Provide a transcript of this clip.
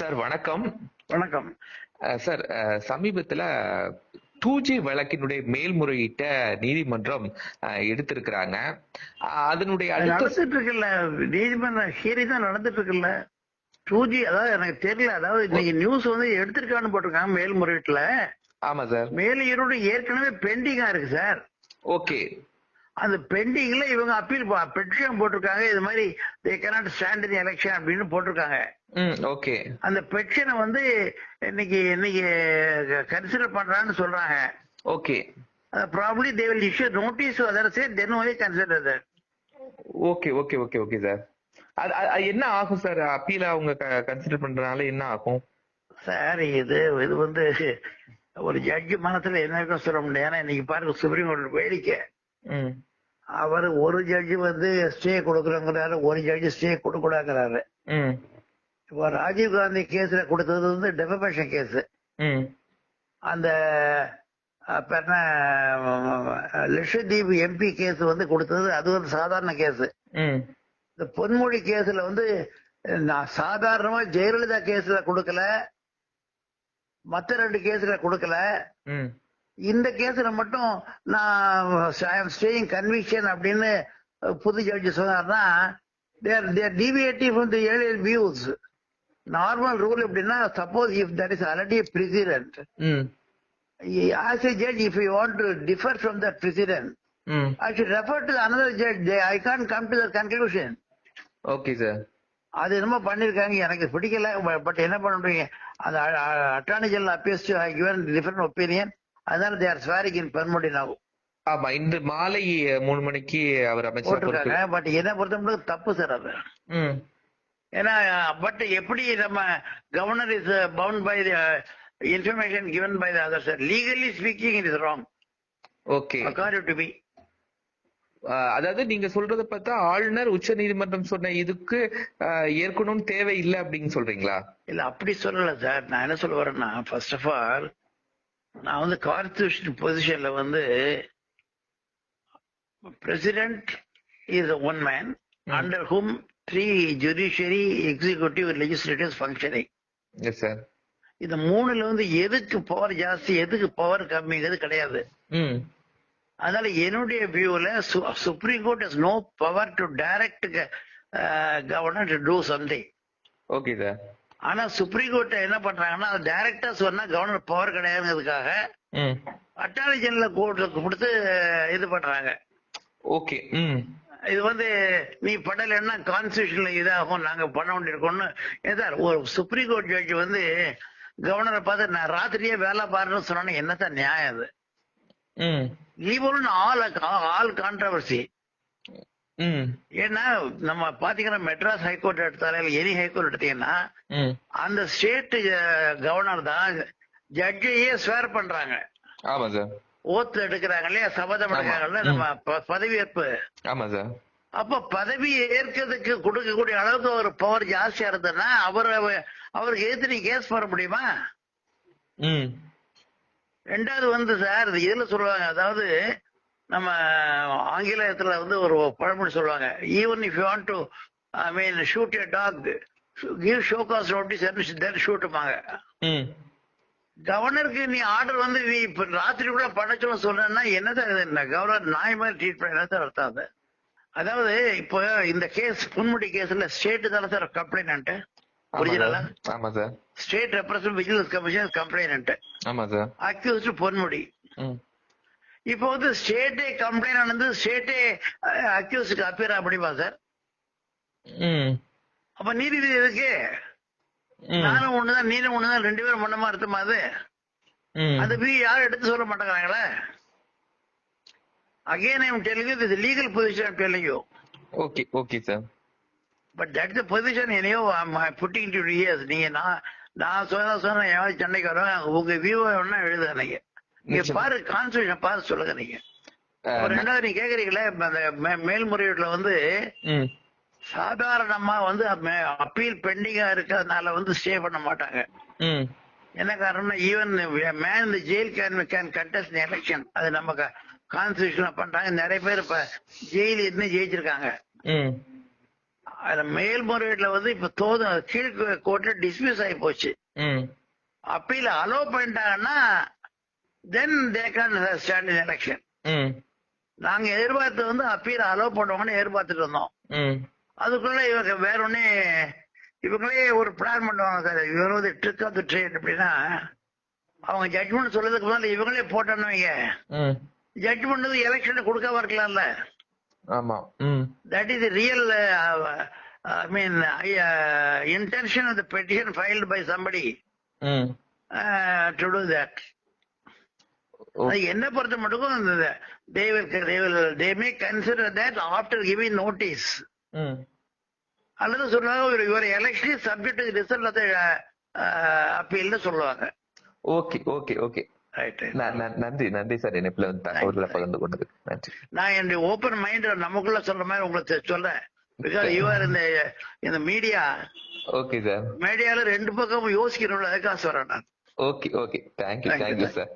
Sir வணக்கம். வணக்கம். Sir சமீபத்துல டூ ஜி வழக்கினுடைய மேல்முறையீட்ட நீதிமன்றம் எடுத்திருக்கிறாங்க. அதனுடைய நடந்துட்டு இருக்குல்ல நீதிமன்ற ஹியரிங் தான் நடந்துட்டு இருக்குல்ல டூ ஜி அதாவது எனக்கு தெரியல. அதாவது இன்னைக்கு நியூஸ் வந்து எடுத்திருக்கான்னு போட்டிருக்காங்க மேல்முறையீட்டுல. ஆமா சார். மேல்முறையீடு ஏற்கனவே பெண்டிங்கா இருக்கு சார். ஓகே. அந்த பெண்டிங்ல இவங்க அப்பீல் பெட்டிஷன் போட்டிருக்காங்க. இது மாதிரி they cannot stand in election அப்படின்னு போட்டிருக்காங்க. ஓகே. அந்த பெட்டிஷனை வந்து இன்னைக்கு இன்னைக்கு கன்சிடர் பண்றான்னு சொல்றாங்க. Okay. Probably they will issue notice otherwise then only consider that okay okay okay okay sir அது என்ன ஆகும் சார் அப்பீல அவங்க கன்சிடர் பண்றதுனால என்ன ஆகும்? சார் இது இது வந்து ஒரு ஜட்ஜி மனசுல என்ன இருக்கும் சொல்ல முடியாது. ஏன்னா இன்னைக்கு பாருங்க சுப்ரீம் கோர்ட் வேடிக்கை. அவர் ஒரு ஜட்ஜி வந்து ஸ்டே கொடுக்குறோங்கிறாரு ஒரு ஜட்ஜி ஸ்டே கொடுக்கூடாங்கிறாரு ம். இப்போ ராஜீவ் காந்தி கேஸ்ல கொடுத்தது வந்து டெபமேஷன் கேஸ் ம். அந்த லட்சத்தீப் எம்பி கேஸ் வந்து கொடுத்தது அது வந்து சாதாரண கேஸ் ம். இந்த பொன்மொழி கேஸ்ல வந்து நான் சாதாரணமா ஜெயலலிதா கேஸ்ல கொடுக்கல மத்த ரெண்டு கேஸ்ல கொடுக்கல. ம். இந்த கேஸ்ல மட்டும் நான் ஸ்டேயிங் கன்விக்ஷன் அப்படின்னு புது ஜட்ஜி சொன்னார்னா they're they're deviated from the earlier views normal rule எப்படின்னா suppose if that is already precedent as a judge if you want to differ from the precedent I should refer to another judge I can come to the conclusion okay sir அது என்னமோ பண்ணிருக்காங்க. எனக்கு பிடிக்கல. But என்ன பண்ண முடியும்? அந்த attorney general appears to given different opinion அதனால தே ஆர் ஸ்வாரிங் இன் பெர்மோடி now ஆமா இன்று மாலை மூணு மணிக்கு அவர் அமைச்சர் பொறுப்பு போட்டிருக்காங்க பட் என்ன பொறுத்தவரைக்கும் தப்பு சார் அது. ஏன்னா பட் எப்படி நம்ம governor is bound by information given by the other sir legally speaking it is wrong okay according to ah அதாவது நீங்க சொல்றத பார்த்தா ஆளுநர் உச்ச நீதிமன்றம் சொன்ன இதுக்கு ஆஹ் ஏற்கனவும் தேவை இல்லை அப்படின்னு சொல்றீங்களா? இல்ல அப்படி சொல்லல சார் நான் என்ன சொல்ல வரேன்னா ஃபர்ஸ்ட் ஆஃப் ஆல் நான் வந்து கான்ஸ்டியூஷன் பொசிஷன்ல வந்து president is one man under whom three judiciary executive legislative functioning sir இந்த மூணுல வந்து எதுக்கு பவர் ஜாஸ்தி எதுக்கு பவர் கம்மிங்கிறது கிடையாது. அதனால என்னுடைய வியூல supreme court is no power to direct governor to do something okay sir ஆனா சுப்ரீம் கோர்ட் என்ன பண்றாங்கன்னா அது டைரக்டா சொன்னா கவர்னர் பவர் கிடையாதுங்கிறதுக்காக அட்டார்னி ஜெனரல் கோர்ட்ல கொடுத்து இது பண்றாங்க. ஓகே ம். இது வந்து நீ பண்ணலைன்னா கான்ஸ்டியூஷன்ல இதாகும் நாங்க பண்ண வேண்டியிருக்கோம்னு. சார் ஒரு சுப்ரீம் கோர்ட் ஜட்ஜ் வந்து கவர்னரை பார்த்து நான் ராத்திரியே வேலை பாருன்னு சொன்னா என்னதான் நியாயம் அது? ம். லீவ் ஆல் ஆல் கான்ட்ரவர்சி ஏன்னா நம்ம பாத்தீங்கன்னா மெட்ராஸ் ஹைகோர்ட் எடுத்தாலும் இல்ல எனி ஹைகோர்ட் எடுத்தீங்கன்னா அந்த ஸ்டேட் கவர்னர் தான் ஜட்ஜையே ஸ்வேர் பண்றாங்க. ஆமா சார் ஓத்து எடுக்கிறாங்க இல்லையா? சபதம். எடுக்கிறாங்கல்ல. நம்ம பதவியேற்பு. ஆமா சார் அப்ப பதவி ஏற்கிறதுக்கு கொடுக்கக்கூடிய அளவுக்கு ஒரு பவர் ஜாஸ்தியா இருந்ததுன்னா அவர் அவருக்கு எதிர்த்து நீ கேஸ் போட முடியுமா? ரெண்டாவது வந்து சார் இது இதுல சொல்லுவாங்க. அதாவது நம்ம ஆங்கிலத்துல வந்து ஒரு பழமொழி சொல்லுவாங்க even if you want to I mean shoot a dog give show cause notice then ஷூட்டுமாங்க கவர்னருக்கு நீ ஆர்டர் வந்து நீ இப்ப ராத்திரிக்குள்ள பண்ண சொல்ல சொன்னா என்னதான் கவர்னர் நாய் மாதிரி ட்ரீட் பண்ண என்னதான் அர்த்தம் அது? அதாவது இப்போ இந்த கேஸ் பொன்முடி கேஸ்ல ஸ்டேட் தானே சார் கம்ப்ளைண்ட் சார். ஆமா sir. State represent vigilance commission complaint ஆமா சார். அக்யூஸ்ட் பொன்முடி. இப்போ வந்து ஸ்டேட்டே கம்ப்ளைண்ட் ஆனது ஸ்டேட்டே அக்யூஸ்டுக்கு அப்பியர் அப்படிமா சார். அப்ப நீதிபதி ம். நானும் ஒண்ணுதான் நீனும் ஒண்ணுதான் ரெண்டு பேரும் ஒண்ணுமா அர்த்தமா அது? அந்த வி யாரும் எடுத்து சொல்ல மாட்டேங்கிறாங்களே? Again I'm telling you this legal position I'm telling you okay okay sir but that the position என்னையோ புட்டிங் டு இயர்ஸ் நீங்க நான் நான் சொன்ன சொன்ன எவன் சண்டைக்கு வருவேன் உங்க வியூ வேணா எழுதுங்க நீங்க. பாரு கான்ஸ்டியூஷன் பார்த்து சொல்லுங்க நீங்க. ரெண்டாவது நீங்க கேக்குறீங்களே அந்த மேல்முறையீடுல வந்து சாதாரணமா வந்து அப்பீல் பெண்டிங்கா இருக்கிறதுனால வந்து ஸ்டே பண்ண மாட்டாங்க. என்ன காரணம்னா ஈவன் மேன் இந்த jail can can contest election அது நம்ம கான்ஸ்டியூஷன் பண்றாங்க. நிறைய பேர் இப்ப ஜெயில் இருந்து ஜெயிச்சிருக்காங்க. அதுல மேல்முறையீடுல வந்து இப்ப தோது கீழ் கோர்ட்ல டிஸ்மிஸ் ஆகி போச்சு. அப்பீல அலோவ் பண்ணிட்டாங்கன்னா then they can stand in election நாங்க எதிர்பார்த்து வந்து அப்பீல அலோவ் பண்ணுவாங்கன்னு எதிர்பார்த்துட்டு இருந்தோம். ம் அதுக்குள்ள இவங்க வேற ஒண்ணே இவங்களே ஒரு பிளான் பண்ணுவாங்க சார். இவர் வந்து ட்ரிக் ஆஃப் த ட்ரேட் அப்படின்னா அவங்க ஜட்மெண்ட் சொல்றதுக்கு முன்னாடி இவங்களே போட்டோன்னு ஜட்மெண்ட் வந்து எலெக்ஷன் கொடுக்காம இருக்கலாம்ல ஆமா. That is real I mean intention of the petition filed by somebody to do that என்ன பொறுத்த மட்டும் they will they will they may. Consider that after giving notice அல்லது சொல்லுவாங்க இவர் எலெக்ஷன் சப்ஜெக்ட் ரிசல்ட் அப்பீல்னு சொல்லுவாங்க. Okay okay okay. நன்றி நன்றி சார் இணைப்புல தகவல்களை பகிர்ந்து கொண்டது நன்றி. நான் என்னுடைய ஓப்பன் மைண்ட் நமக்குள்ள சொல்ற மாதிரி உங்களுக்கு சொல்றேன். பிகாஸ் யூஆர் இந்த இந்த மீடியா ஓகே சார் மீடியால ரெண்டு பக்கமும் யோசிக்கணும்ல அதுக்காக சொல்றேன் நான். Okay okay thank you thank you. Sir